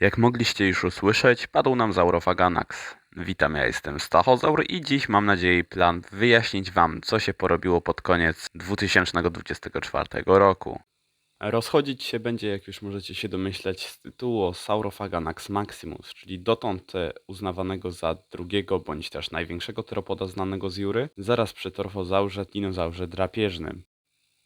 Jak mogliście już usłyszeć, padł nam Zaurofaganax. Witam, ja jestem Stachozaur i dziś mam nadzieję plan wyjaśnić wam, co się porobiło pod koniec 2024 roku. Rozchodzić się będzie, jak już możecie się domyśleć, z tytułu Saurophaganax Maximus, czyli dotąd uznawanego za drugiego bądź też największego teropoda znanego z Jury, zaraz przy torfozaurze dinozaurze drapieżnym.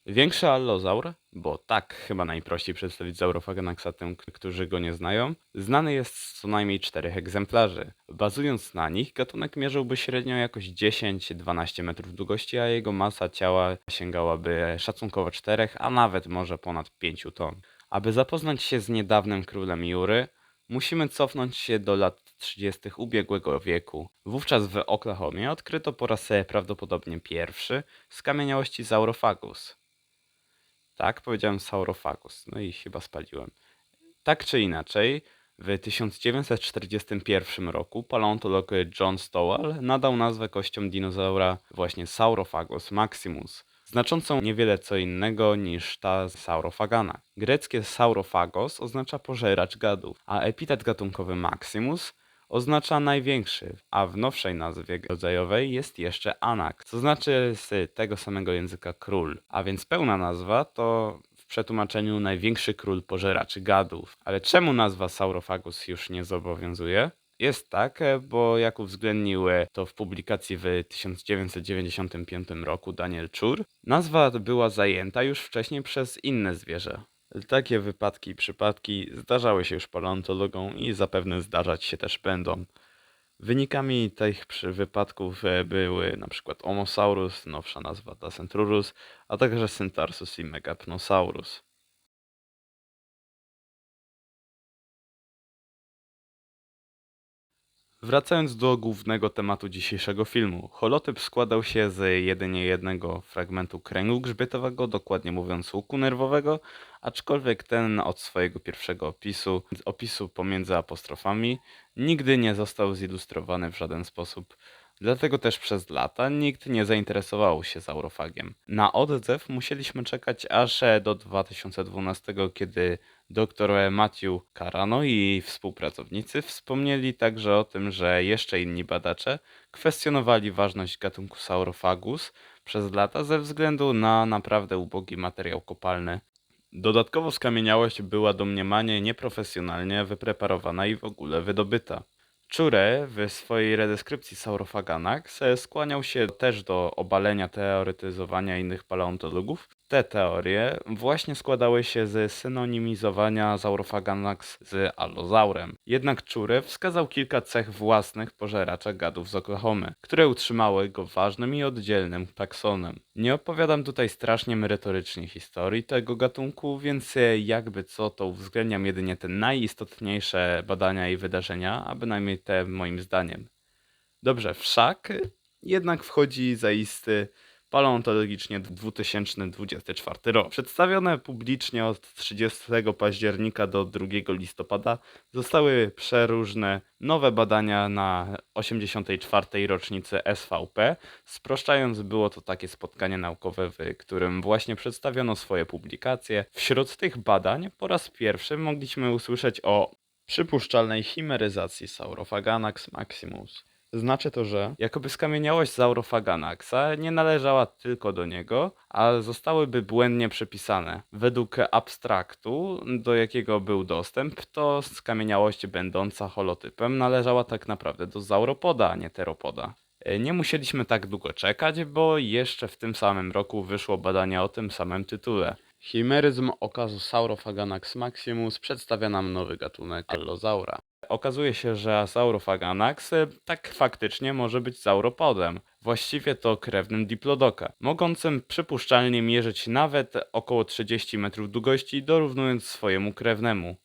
Większy allozaur, bo tak chyba najprościej przedstawić Saurophaganaxa tym, którzy go nie znają, znany jest z co najmniej czterech egzemplarzy. Bazując na nich, gatunek mierzyłby średnio jakoś 10-12 metrów długości, a jego masa ciała sięgałaby szacunkowo 4, a nawet może ponad 5 ton. Aby zapoznać się z niedawnym królem Jury, musimy cofnąć się do lat 30. ubiegłego wieku. Wówczas w Oklahomie odkryto po raz prawdopodobnie pierwszy skamieniałości Saurophagus. Tak, powiedziałem Saurophagus. No i chyba spaliłem. Tak czy inaczej, w 1941 roku paleontolog John Stowell nadał nazwę kościom dinozaura właśnie Saurophagus maximus, znaczącą niewiele co innego niż ta Saurophagana. Greckie Saurophagos oznacza pożeracz gadów, a epitet gatunkowy maximus oznacza największy, a w nowszej nazwie rodzajowej jest jeszcze anak, co znaczy z tego samego języka król, a więc pełna nazwa to w przetłumaczeniu największy król pożeraczy gadów. Ale czemu nazwa Saurophagus już nie zobowiązuje? Jest tak, bo jak uwzględnił to w publikacji w 1995 roku Daniel Czur, nazwa była zajęta już wcześniej przez inne zwierzę. Takie wypadki i przypadki zdarzały się już paleontologom i zapewne zdarzać się też będą. Wynikami tych wypadków e, były przykład Omosaurus, nowsza nazwa Dacentrurus, a także Syntarsus i Megapnosaurus. Wracając do głównego tematu dzisiejszego filmu, holotyp składał się z jedynie jednego fragmentu kręgu grzbietowego, dokładnie mówiąc łuku nerwowego, aczkolwiek ten od swojego pierwszego opisu, opisu pomiędzy apostrofami, nigdy nie został zilustrowany w żaden sposób. Dlatego też przez lata nikt nie zainteresował się zaurofagiem. Na odzew musieliśmy czekać aż do 2012, kiedy dr Matthew Carano i współpracownicy wspomnieli także o tym, że jeszcze inni badacze kwestionowali ważność gatunku Saurophagus przez lata ze względu na naprawdę ubogi materiał kopalny. Dodatkowo skamieniałość była domniemanie nieprofesjonalnie wypreparowana i w ogóle wydobyta. Czure w swojej redeskrypcji Saurophaganax e, skłaniał się też do obalenia teoretyzowania innych paleontologów. Te teorie właśnie składały się z synonimizowania Saurophaganax z allozaurem. Jednak Czure wskazał kilka cech własnych pożeracza gadów z Oklahomy, które utrzymały go ważnym i oddzielnym taksonem. Nie opowiadam tutaj strasznie merytorycznie historii tego gatunku, więc jakby co to uwzględniam jedynie te najistotniejsze badania i wydarzenia, a bynajmniej te moim zdaniem. Dobrze, wszak jednak wchodzi zaisty paleontologicznie 2024 rok. Przedstawione publicznie od 30 października do 2 listopada zostały przeróżne nowe badania na 84. rocznicy SVP. Spraszczając, było to takie spotkanie naukowe, w którym właśnie przedstawiono swoje publikacje. Wśród tych badań po raz pierwszy mogliśmy usłyszeć o przypuszczalnej chimeryzacji Saurophaganax maximus. Znaczy to, że jakoby skamieniałość Saurophaganaxa nie należała tylko do niego, a zostałyby błędnie przypisane. Według abstraktu, do jakiego był dostęp, to skamieniałość będąca holotypem należała tak naprawdę do sauropoda, a nie teropoda. E, Nie musieliśmy tak długo czekać, bo jeszcze w tym samym roku wyszło badanie o tym samym tytule. Chimeryzm okazu Saurophaganax maximus przedstawia nam nowy gatunek allozaura. Okazuje się, że Saurophaganax e, tak faktycznie może być sauropodem. Właściwie to krewnym diplodoka, mogącym przypuszczalnie mierzyć nawet około 30 metrów długości, dorównując swojemu krewnemu.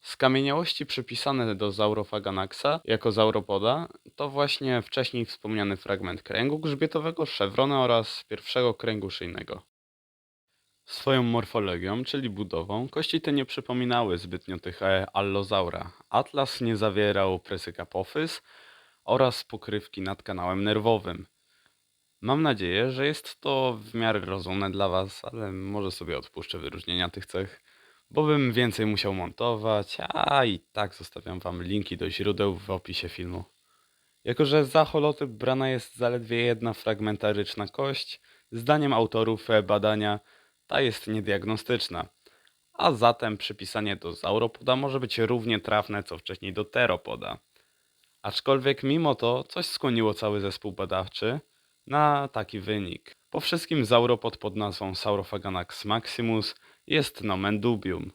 Skamieniałości przypisane do Saurophaganaxa jako sauropoda to właśnie wcześniej wspomniany fragment kręgu grzbietowego, szewrona oraz pierwszego kręgu szyjnego. Swoją morfologią, czyli budową, kości te nie przypominały zbytnio tych e, allozaura. Atlas nie zawierał presykapofys oraz pokrywki nad kanałem nerwowym. Mam nadzieję, że jest to w miarę rozumne dla Was, ale może sobie odpuszczę wyróżnienia tych cech. bo bym więcej musiał montować, a i tak zostawiam wam linki do źródeł w opisie filmu. Jako, że za holotyp brana jest zaledwie jedna fragmentaryczna kość, zdaniem autorów e, badania ta jest niediagnostyczna, a zatem przypisanie do sauropoda może być równie trafne co wcześniej do teropoda. Aczkolwiek mimo to coś skłoniło cały zespół badawczy na taki wynik. Po wszystkim sauropod pod nazwą Saurophaganax maximus jest nomen dubium,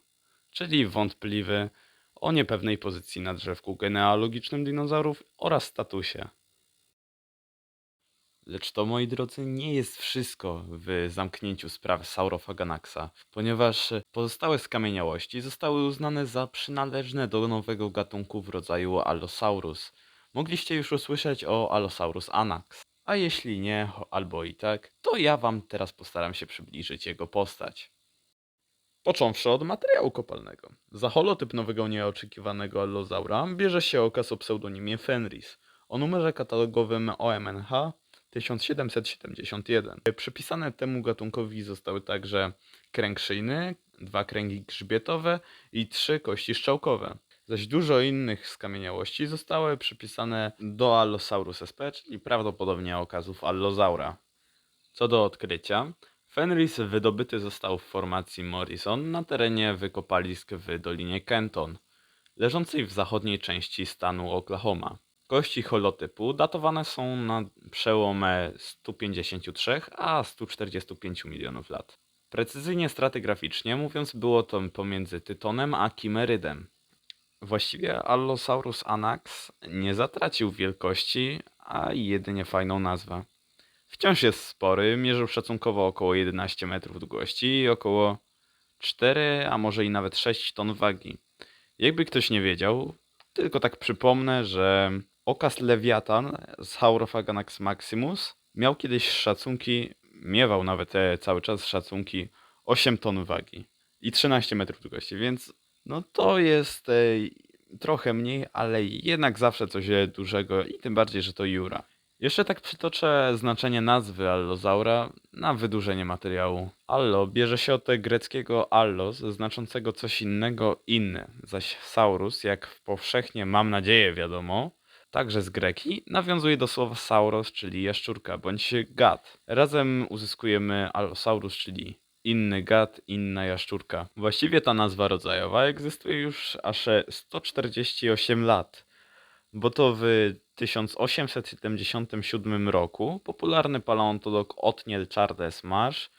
czyli wątpliwy o niepewnej pozycji na drzewku genealogicznym dinozaurów oraz statusie. Lecz to, moi drodzy, nie jest wszystko w zamknięciu spraw Saurophaganaxa, ponieważ pozostałe skamieniałości zostały uznane za przynależne do nowego gatunku w rodzaju Allosaurus. Mogliście już usłyszeć o Allosaurus anax. A jeśli nie, albo i tak, to ja wam teraz postaram się przybliżyć jego postać. Począwszy od materiału kopalnego. Za holotyp nowego nieoczekiwanego allozaura bierze się okaz o pseudonimie Fenris, o numerze katalogowym OMNH 1771. Przypisane temu gatunkowi zostały także kręg szyjny, dwa kręgi grzbietowe i trzy kości szczałkowe. Zaś dużo innych skamieniałości zostały przypisane do Allosaurus sp, czyli prawdopodobnie okazów Allozaura. Co do odkrycia, Fenris wydobyty został w formacji Morrison na terenie wykopalisk w Dolinie Kenton, leżącej w zachodniej części stanu Oklahoma. Kości holotypu datowane są na przełomie 153 a 145 milionów lat. Precyzyjnie stratygraficznie mówiąc, było to pomiędzy Tytonem a Kimerydem. Właściwie Allosaurus anax nie zatracił wielkości, a jedynie fajną nazwę. Wciąż jest spory, mierzył szacunkowo około 11 metrów długości i około 4, a może i nawet 6 ton wagi. Jakby ktoś nie wiedział, tylko tak przypomnę, że okaz Lewiatan z Saurophaganax maximus miał kiedyś szacunki, miewał nawet e, cały czas szacunki 8 ton wagi i 13 metrów długości, więc no to jest e, trochę mniej, ale jednak zawsze coś e, dużego i tym bardziej, że to Jura. Jeszcze tak przytoczę znaczenie nazwy allozaura na wydłużenie materiału. Allo bierze się od greckiego allos, znaczącego coś innego inny, zaś saurus, jak powszechnie mam nadzieję wiadomo, także z greki, nawiązuje do słowa sauros, czyli jaszczurka, bądź gad. Razem uzyskujemy allosaurus, czyli inny gad, inna jaszczurka. Właściwie ta nazwa rodzajowa egzystuje już aż 148 lat, bo to w 1877 roku popularny paleontolog Otniel Charles Marsh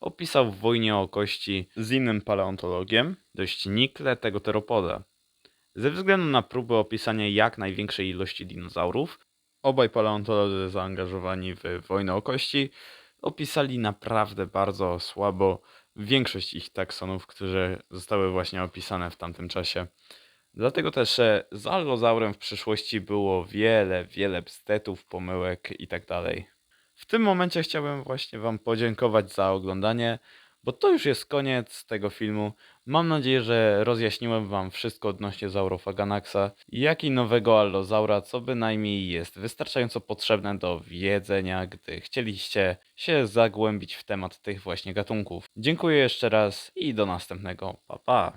opisał w wojnie o kości z innym paleontologiem dość nikle tego teropoda. Ze względu na próbę opisania jak największej ilości dinozaurów, obaj paleontolodzy zaangażowani w wojnę o kości opisali naprawdę bardzo słabo większość ich taksonów, które zostały właśnie opisane w tamtym czasie. Dlatego też e, z allozaurem w przyszłości było wiele, wiele bzdetów, pomyłek i tak. W tym momencie chciałbym właśnie Wam podziękować za oglądanie, bo to już jest koniec tego filmu. Mam nadzieję, że rozjaśniłem Wam wszystko odnośnie Saurophaganaxa, jak i nowego allozaura, co bynajmniej jest wystarczająco potrzebne do wiedzenia, gdy chcieliście się zagłębić w temat tych właśnie gatunków. Dziękuję jeszcze raz i do następnego. Pa pa!